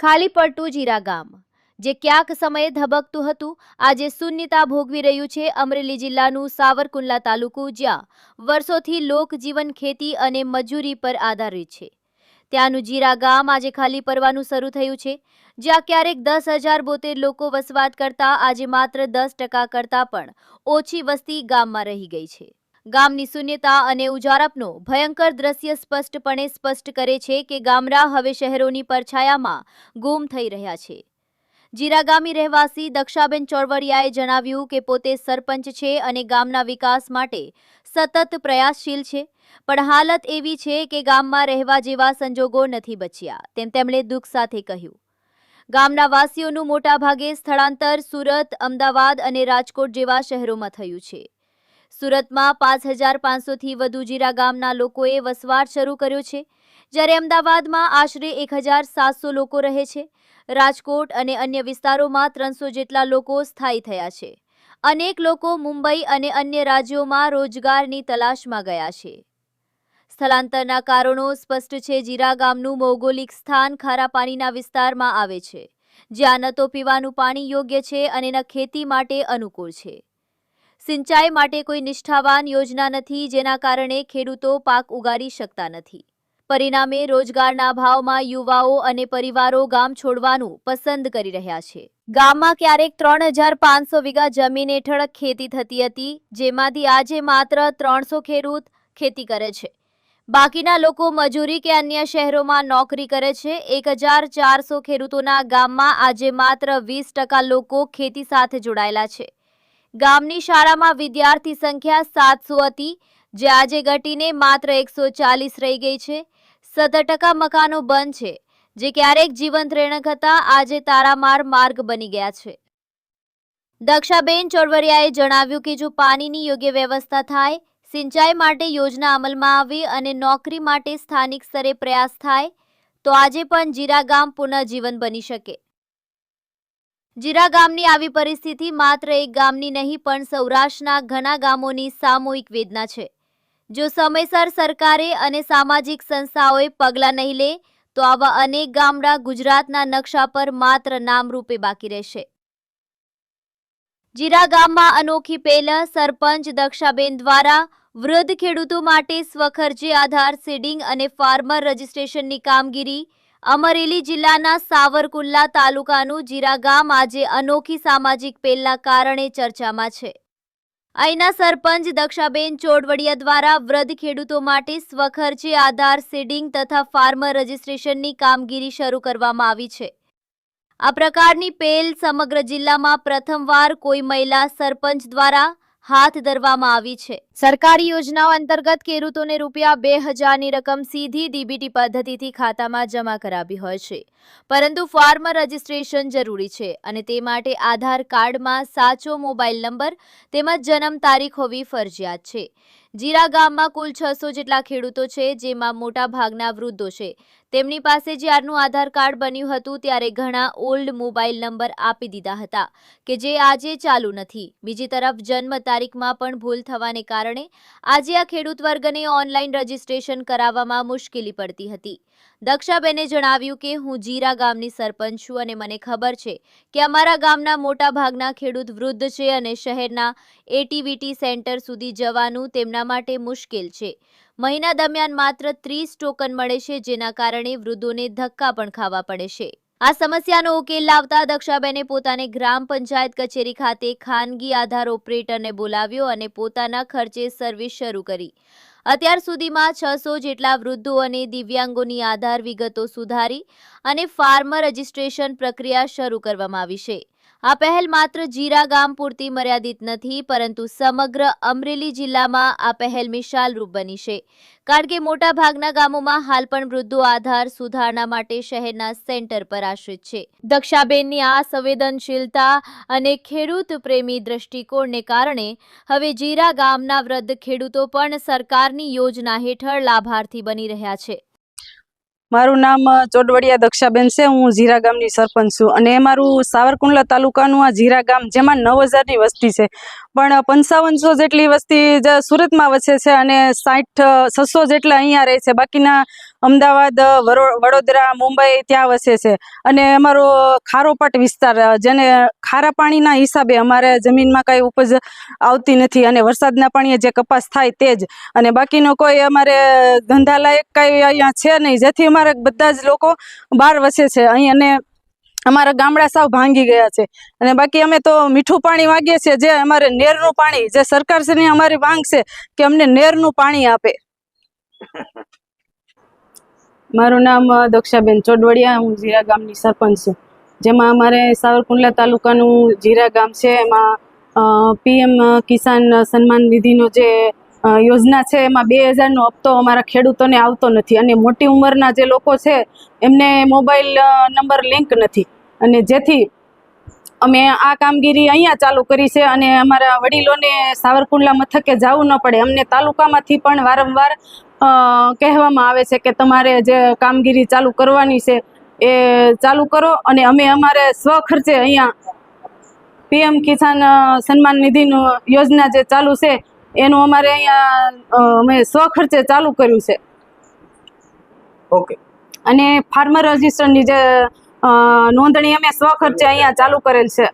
ખાલી પડતું જીરા ગામ. જે ક્યાંક સમયે ધબકતું હતું, આજે શૂન્યતા ભોગવી રહ્યું છે અમરેલી જિલ્લાનું સાવરકુંડલા તાલુકુ, જ્યાં વર્ષોથી લોકજીવન ખેતી અને મજૂરી પર આધારિત છે. ત્યાંનું જીરા ગામ આજે ખાલી પડવાનું શરૂ થયું છે, જ્યાં ક્યારેક દસ હજાર બોતેર લોકો વસવાટ કરતા, આજે માત્ર દસ ટકા કરતાં પણ ઓછી વસ્તી ગામમાં રહી ગઈ છે. ગામની શૂન્યતા અને ઉજારપનો ભયંકર દ્રશ્ય સ્પષ્ટપણે સ્પષ્ટ કરે છે કે ગામડા હવે શહેરોની પરછાયામાં ગુમ થઈ રહ્યા છે. જીરાગામી રહેવાસી દક્ષાબેન ચોરવડિયાએ જણાવ્યું કે પોતે સરપંચ છે અને ગામના વિકાસ માટે સતત પ્રયાસશીલ છે, પણ હાલત એવી છે કે ગામમાં રહેવા જેવા સંજોગો નથી બચ્યા, તેમ તેમણે દુઃખ સાથે કહ્યું. ગામના વાસીઓનું મોટાભાગે સ્થળાંતર સુરત, અમદાવાદ અને રાજકોટ જેવા શહેરોમાં થયું છે. સુરતમાં પાંચ હજાર પાંચસોથી વધુ જીરા ગામના લોકોએ વસવાટ શરૂ કર્યો છે. જ્યારે અમદાવાદમાં આશરે એક હજાર સાતસો લોકો રહે છે. રાજકોટ અને અન્ય વિસ્તારોમાં ત્રણસો જેટલા લોકો સ્થાયી થયા છે. અનેક લોકો મુંબઈ અને અન્ય રાજ્યોમાં રોજગારની તલાશમાં ગયા છે. સ્થળાંતરના કારણો સ્પષ્ટ છે. જીરા ગામનું ભૌગોલિક સ્થાન ખારા પાણીના વિસ્તારમાં આવે છે. જ્યાં ન તો પીવાનું પાણી યોગ્ય છે અને ન ખેતી માટે અનુકૂળ છે. સિંચાઈ માટે કોઈ નિષ્ઠાવાન યોજના નથી, જેના કારણે ખેડૂતો પાક ઉગાડી શકતા નથી. પરિણામે રોજગારના અભાવમાં યુવાઓ અને પરિવારો ગામ છોડવાનું પસંદ કરી રહ્યા છે. ગામમાં ક્યારેક ત્રણ હજાર પાંચસો વીઘા જમીન હેઠળ ખેતી થતી હતી, જેમાંથી આજે માત્ર ત્રણસો ખેડૂત ખેતી કરે છે. બાકીના લોકો મજૂરી કે અન્ય શહેરોમાં નોકરી કરે છે. એક હજાર ચારસો ખેડૂતોના ગામમાં આજે માત્ર વીસ ટકા લોકો ખેતી સાથે જોડાયેલા છે. ગામની શાળામાં વિદ્યાર્થી સંખ્યા સાતસો હતી, જે આજે ઘટીને માત્ર એકસો ચાલીસ રહી ગઈ છે. સત્તર ટકા મકાનો બંધ છે, જે ક્યારેક જીવંત રેણક હતા, આજે તારામાર માર્ગ બની ગયા છે. દક્ષાબેન ચોરવરિયાએ જણાવ્યું કે જો પાણીની યોગ્ય વ્યવસ્થા થાય, સિંચાઈ માટે યોજના અમલમાં આવે અને નોકરી માટે સ્થાનિક સ્તરે પ્રયાસ થાય, તો આજે પણ જીરા ગામ પુનઃજીવન બની શકે. જીરા ગામની આવી પરિસ્થિતિ માત્ર એક ગામની નહીં, પણ સૌરાષ્ટ્રના ઘણા ગામોની સામૂહિક વેદના છે. જો સમયસર સરકારે અને સામાજિક સંસ્થાઓએ પગલાં નહીં લે, તો આવા અનેક ગામડા ગુજરાતના નકશા પર માત્ર નામરૂપે બાકી રહેશે. જીરા ગામમાં અનોખી પહેલા, સરપંચ દક્ષાબેન દ્વારા વૃદ્ધ ખેડૂતો માટે સ્વખર્ચે આધાર, સીડિંગ અને ફાર્મર રજિસ્ટ્રેશનની કામગીરી અમરેલી જિલ્લાના સાવરકુલ્લા તાલુકાનું જીરા ગામ આજે અનોખી સામાજિક પહેલના કારણે ચર્ચામાં છે. અહીંના સરપંચ દક્ષાબેન ચોડવડિયા દ્વારા વૃદ્ધ ખેડૂતો માટે સ્વખર્ચે આધાર સીડિંગ તથા ફાર્મર રજિસ્ટ્રેશનની કામગીરી શરૂ કરવામાં આવી છે. આ પ્રકારની પહેલ સમગ્ર જિલ્લામાં પ્રથમવાર કોઈ મહિલા સરપંચ દ્વારા હાથ ધરવામાં આવી છે. સરકારી યોજનાઓ અંતર્ગત ખેડૂતોને રૂપિયા બે હજારની રકમ સીધી ડીબીટી પદ્ધતિથી ખાતામાં જમા કરાવી હોય છે. પરંતુ ફાર્મર રજિસ્ટ્રેશન જરૂરી છે અને તે માટે આધાર કાર્ડમાં સાચો મોબાઈલ નંબર તેમજ જન્મ તારીખ હોવી ફરજિયાત છે. જીરા ગામમાં કુલ છસો જેટલા ખેડૂતો છે, જેમાં મોટા ભાગના વૃદ્ધો છે. તેમની પાસે જ્યારનું આધાર કાર્ડ બન્યું હતું, ત્યારે ઘણા ઓલ્ડ મોબાઈલ નંબર આપી દીધા હતા, કે જે આજે ચાલુ નથી. બીજી તરફ, જન્મ તારીખમાં પણ ભૂલ થવાને કારણે આજે આ ખેડૂત વર્ગને ઓનલાઈન રજીસ્ટ્રેશન કરાવવામાં મુશ્કેલી પડતી હતી. દક્ષાબેને જણાવ્યું કે, હું જીરા ગામની સરપંચ છું અને મને ખબર છે કે અમારા ગામના મોટા ભાગના ખેડૂત વૃદ્ધ છે અને શહેરના એટીવીટી સેન્ટર સુધી જવાનું તેમના માટે મુશ્કેલ છે. મહિના દરમિયાન માત્ર ત્રીસ ટોકન મળે છે, જેના કારણે વૃદ્ધોને ધક્કા પણ ખાવા પડે છે. આ સમસ્યાનો ઉકેલ લાવતા દક્ષાબેને પોતાને ગ્રામ પંચાયત કચેરી ખાતે ખાનગી આધાર ઓપરેટરને બોલાવ્યો અને પોતાના ખર્ચે સર્વિસ શરૂ કરી. અત્યાર સુધીમાં છસો જેટલા વૃદ્ધો અને દિવ્યાંગોની આધાર વિગતો સુધારી અને ફાર્મર રજિસ્ટ્રેશન પ્રક્રિયા શરૂ કરવામાં આવી છે. આ પહેલ માત્ર જીરા ગામ પૂરતી મર્યાદિત નથી, પરંતુ સમગ્ર અમરેલી જિલ્લામાં આ પહેલ મિશાલરૂપ બની છે. કારણ કે મોટાભાગના ગામોમાં હાલ પણ વૃદ્ધો આધાર સુધારણા માટે શહેરના સેન્ટર પર આશ્રિત છે. દક્ષાબેનની આ સંવેદનશીલતા અને ખેડૂત પ્રેમી દ્રષ્ટિકોણને કારણે હવે જીરા ગામના વૃદ્ધ ખેડૂતો પણ સરકારની યોજના હેઠળ લાભાર્થી બની રહ્યા છે. મારું નામ ચોડવડિયા દક્ષાબેન છે. હું જીરા ગામની સરપંચ છું. અને મારું સાવરકુંડલા તાલુકાનું આ જીરા ગામ જેમાં નવ હજારની વસ્તી છે. પણ પંચાવનસો જેટલી વસ્તી સુરતમાં વસે છે અને સાઠ છસો જેટલા અહીંયા રહે છે. બાકીના અમદાવાદ વડોદરા, મુંબઈ ત્યાં વસે છે. અને અમારો ખારોપાટ વિસ્તાર જેને ખારા પાણીના હિસાબે અમારે જમીનમાં કાંઈ ઉપજ આવતી નથી અને વરસાદના પાણીએ જે કપાસ થાય તે જ. અને બાકીનો કોઈ અમારે ધંધાલાયક કાંઈ અહીંયા છે નહીં. જેથી અમારે બધા જ લોકો બહાર વસે છે. અહીં અને અમારા ગામડા સાવ ભાંગી ગયા છે. અને બાકી અમે તો મીઠું પાણી માગીએ છીએ. જે અમારે નેરનું પાણી, જે સરકારશ્રીની અમારી માંગ છે કે અમને નેરનું પાણી આપે. મારું નામ દક્ષાબેન ચોડવડિયા. હું જીરા ગામની સરપંચ છું. જેમાં અમારે સાવરકુંડલા તાલુકાનું જીરા ગામ છે. એમાં પીએમ કિસાન સન્માન નિધિનો જે યોજના છે એમાં બે હજારનો હપ્તો અમારા ખેડૂતોને આવતો નથી. અને મોટી ઉંમરના જે લોકો છે, એમને મોબાઈલ નંબર લિંક નથી. અને જેથી અમે આ કામગીરી અહીંયા ચાલુ કરી છે અને અમારા વડીલોને સાવરકુંડલા મથકે જવું ન પડે. અમને તાલુકામાંથી પણ વારંવાર કહેવામાં આવે છે કે તમારે જે કામગીરી ચાલુ કરવાની છે એ ચાલુ કરો અને અમે અમારે સ્વખર્ચે અહીંયા પીએમ કિસાન સન્માન નિધિનું યોજના જે ચાલુ છે એનું અમારે અહીંયા અ, અમે સ્વખર્ચે ચાલુ કર્યું છે. ઓકે. અને ફાર્મર રજિસ્ટરની જે નોંધણી અમે સ્વખર્ચે અહીંયા ચાલુ કરેલ છે.